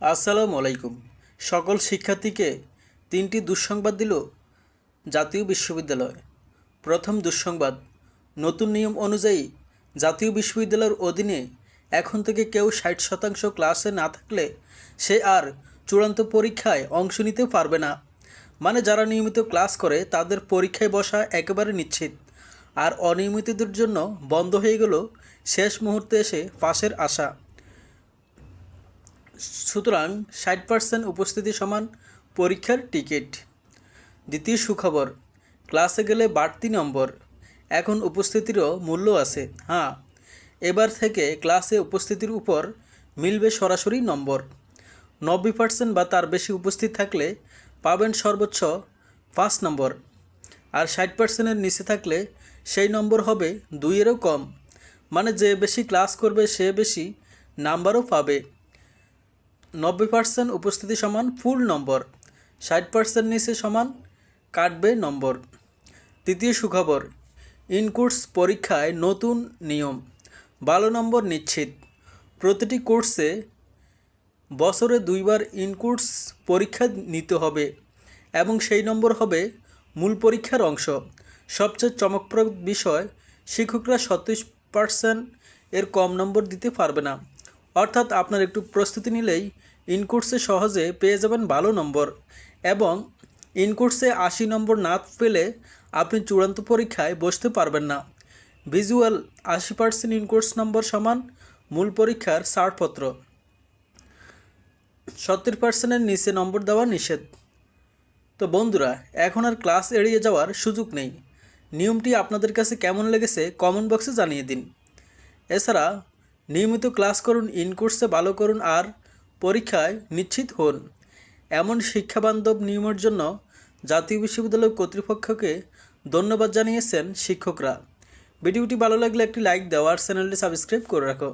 আসসালামু আলাইকুম। সকল শিক্ষার্থীকে তিনটি দুঃসংবাদ দিল জাতীয় বিশ্ববিদ্যালয়। প্রথম দুঃসংবাদ, নতুন নিয়ম অনুযায়ী জাতীয় বিশ্ববিদ্যালয়ের অধীনে এখন থেকে কেউ ষাট শতাংশ ক্লাসে না থাকলে সে আর চূড়ান্ত পরীক্ষায় অংশ নিতে পারবে না। মানে যারা নিয়মিত ক্লাস করে তাদের পরীক্ষায় বসা একেবারে নিশ্চিত। আর অনিয়মিতদের জন্য বন্ধ হয়ে গেল শেষ মুহূর্তে এসে পাশের আশা। সুতরাং ষাট পার্সেন্ট উপস্থিতি সমান পরীক্ষার টিকিট। দ্বিতীয় সুখবর, ক্লাসে গেলে বাড়তি নম্বর, এখন উপস্থিতিরও মূল্য আছে। হ্যাঁ এবার থেকে ক্লাসে উপস্থিতির উপর মিলবে সরাসরি নম্বর। নব্বই পার্সেন্ট বা তার বেশি উপস্থিত থাকলে পাবেন সর্বোচ্চ পাঁচ নম্বর। আর ষাট পার্সেন্টের নিচে থাকলে সেই নম্বর হবে দুইয়েরও কম। মানে যে বেশি ক্লাস করবে সে বেশি নাম্বারও পাবে। নব্বই পার্সেন্ট উপস্থিতি সমান ফুল নম্বর, ষাট পার্সেন্ট নিচে সমান কাটবে নম্বর। তৃতীয় সুখবর, ইনকোর্স পরীক্ষায় নতুন নিয়ম ভালো নম্বর নিশ্চিত। প্রতিটি কোর্সে বছরে দুইবার ইনকোর্স পরীক্ষা নিতে হবে এবং সেই নম্বর হবে মূল পরীক্ষার অংশ। সবচেয়ে চমকপ্রদ বিষয়, শিক্ষকরা সত্রিশ পার্সেন্ট এর কম নম্বর দিতে পারবে না। অর্থাৎ আপনার একটু প্রস্তুতি নিলেই ইনকোর্সে সহজে পেয়ে যাবেন ভালো নম্বর এবং ইনকোর্সে আশি নম্বর না পেলে আপনি চূড়ান্ত পরীক্ষায় বসতে পারবেন না। ভিজুয়াল আশি পার্সেন্ট ইনকোর্স নম্বর সমান মূল পরীক্ষার ছাড়পত্র। সত্তর পার্সেন্টের নিচে নম্বর দেওয়া নিষেধ। তো বন্ধুরা, এখন আর ক্লাস এড়িয়ে যাওয়ার সুযোগ নেই। নিয়মটি আপনাদের কাছে কেমন লেগেছে কমেন্ট বক্সে জানিয়ে দিন। এছাড়া নিয়মিত ক্লাস করুন ইনকোর্সে ভালো করুন আর পরীক্ষায় নিশ্চিত হন। এমন শিক্ষাবান্ধব নিয়মের জন্য জাতীয় বিশ্ববিদ্যালয় কর্তৃপক্ষকে ধন্যবাদ জানিয়েছেন শিক্ষকরা। ভিডিওটি ভালো লাগলে একটি লাইক দেওয়ার চ্যানেলটি সাবস্ক্রাইব করে রাখো।